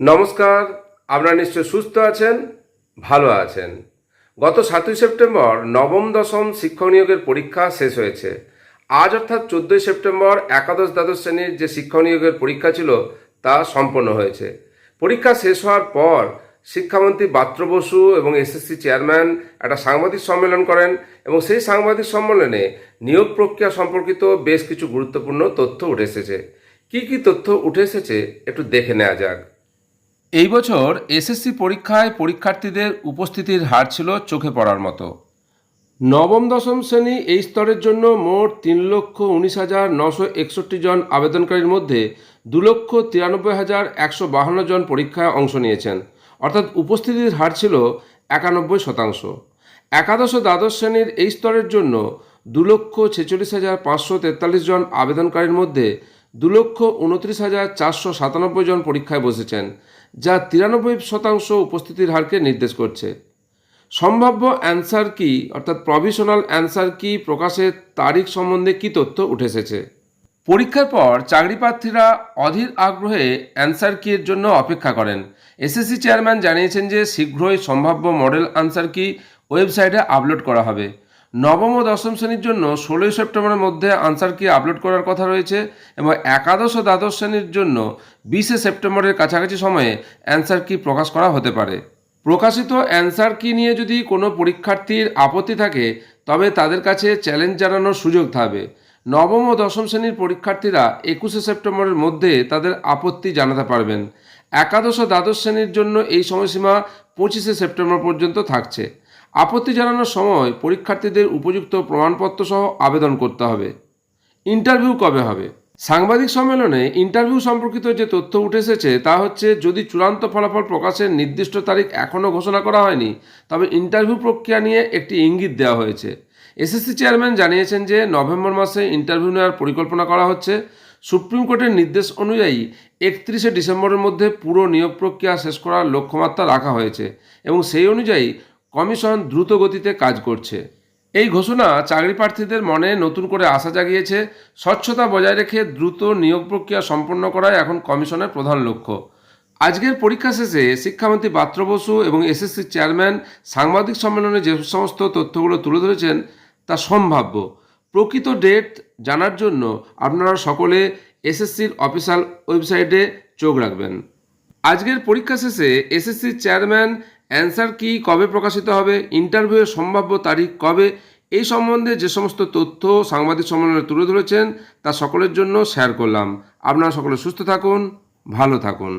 নমস্কার, আপনারা নিশ্চয় সুস্থ আছেন, ভালো আছেন। গত সাতই সেপ্টেম্বর নবম দশম শিক্ষক নিয়োগের পরীক্ষা শেষ হয়েছে। আজ অর্থাৎ চোদ্দোই সেপ্টেম্বর একাদশ দ্বাদশ শ্রেণির যে শিক্ষক নিয়োগের পরীক্ষা ছিল, তা সম্পন্ন হয়েছে। পরীক্ষা শেষ হওয়ার পর শিক্ষামন্ত্রী বাত্র বসু এবং এসএসসি চেয়ারম্যান একটা সাংবাদিক সম্মেলন করেন এবং সেই সাংবাদিক সম্মেলনে নিয়োগ প্রক্রিয়া সম্পর্কিত বেশ কিছু গুরুত্বপূর্ণ তথ্য উঠে এসেছে। কী কী তথ্য উঠে এসেছে, একটু দেখে নেওয়া যাক। এই বছর এসএসসি পরীক্ষায় পরীক্ষার্থীদের উপস্থিতির হার ছিল চোখে পড়ার মতো। নবম, দশম শ্রেণি এই স্তরের জন্য মোট তিন লক্ষ উনিশ হাজার নশো একষট্টি জন আবেদনকারীর মধ্যে দু লক্ষ তিরানব্বই হাজার একশো বাহান্ন জন পরীক্ষায় অংশ নিয়েছেন। অর্থাৎ উপস্থিতির হার ছিল একানব্বই শতাংশ। একাদশ দ্বাদশ শ্রেণির এই স্তরের জন্য দু লক্ষ ছেচল্লিশ হাজার পাঁচশো তেতাল্লিশ জন আবেদনকারীর মধ্যে দু লক্ষ উনত্রিশ হাজার চারশো সাতানব্বই জন পরীক্ষায় বসেছেন, যা তিরানব্বই শতাংশ উপস্থিতির হারকে নির্দেশ করছে। সম্ভাব্য অ্যান্সার কি, অর্থাৎ প্রভিশনাল অ্যান্সার কি, প্রকাশের তারিখ সম্বন্ধে কি তথ্য উঠে এসেছে পরীক্ষার পর চাকরি প্রার্থীরা অধীর আগ্রহে অ্যান্সার কির জন্য অপেক্ষা করেন। এসএসসি চেয়ারম্যান জানিয়েছেন যে শীঘ্রই সম্ভাব্য মডেল আনসার কি ওয়েবসাইটে আপলোড করা হবে। নবম ও দশম শ্রেণির জন্য ষোলোই সেপ্টেম্বরের মধ্যে আনসার কি আপলোড করার কথা রয়েছে এবং একাদশ ও দ্বাদশ শ্রেণির জন্য বিশে সেপ্টেম্বরের কাছাকাছি সময়ে অ্যান্সার কি প্রকাশ করা হতে পারে? প্রকাশিত অ্যান্সার কি নিয়ে যদি কোনো পরীক্ষার্থীর আপত্তি থাকে, তবে তাদের কাছে চ্যালেঞ্জ জানানোর সুযোগ থাকবে। নবম ও দশম শ্রেণির পরীক্ষার্থীরা একুশে সেপ্টেম্বরের মধ্যে তাদের আপত্তি জানাতে পারবেন। একাদশ ও দ্বাদশ শ্রেণির জন্য এই সময়সীমা পঁচিশে সেপ্টেম্বর পর্যন্ত থাকছে। আপত্তি জানানোর সময় পরীক্ষার্থীদের উপযুক্ত প্রমাণপত্র সহ আবেদন করতে হবে। ইন্টারভিউ কবে হবে? সাংবাদিক সম্মেলনে ইন্টারভিউ সম্পর্কিত যে তথ্য উঠে এসেছে তা হচ্ছে, যদি চূড়ান্ত ফলাফল প্রকাশের নির্দিষ্ট তারিখ এখনও ঘোষণা করা হয়নি, তবে ইন্টারভিউ প্রক্রিয়া নিয়ে একটি ইঙ্গিত দেওয়া হয়েছে। এসএসসি চেয়ারম্যান জানিয়েছেন যে নভেম্বর মাসে ইন্টারভিউ নেওয়ার পরিকল্পনা করা হচ্ছে। সুপ্রিম কোর্টের নির্দেশ অনুযায়ী একত্রিশে ডিসেম্বরের মধ্যে পুরো নিয়োগ প্রক্রিয়া শেষ করার লক্ষ্যমাত্রা রাখা হয়েছে এবং সেই অনুযায়ী কমিশন দ্রুত গতিতে কাজ করছে। এই ঘোষণা চাকরি প্রার্থীদের মনে নতুন করে আশা জাগিয়েছে, স্বচ্ছতা বজায় রেখে দ্রুত নিয়োগ প্রক্রিয়া সম্পন্ন করাই এখন কমিশনের প্রধান লক্ষ্য। আজকের পরীক্ষা শেষে শিক্ষামন্ত্রী পাত্র বসু এবং এসএসসি চেয়ারম্যান সাংবাদিক সম্মেলনে যে সমস্ত তথ্যগুলো তুলে ধরেছেন তা সম্ভাব্য। প্রকৃত ডেট জানার জন্য আপনারা সকলে এসএসসির অফিসিয়াল ওয়েবসাইটে চোখ রাখবেন। আজকের পরীক্ষা শেষে এসএসসির চেয়ারম্যান অ্যান্সার কি, কবে প্রকাশিত হবে, ইন্টারভিউয়ের সম্ভাব্য তারিখ কবে, এই সম্বন্ধে যে সমস্ত তথ্য সাংবাদিক সম্মেলনে তুলে ধরেছেন তা সকলের জন্য শেয়ার করলাম। আপনারা সকলে সুস্থ থাকুন, ভালো থাকুন।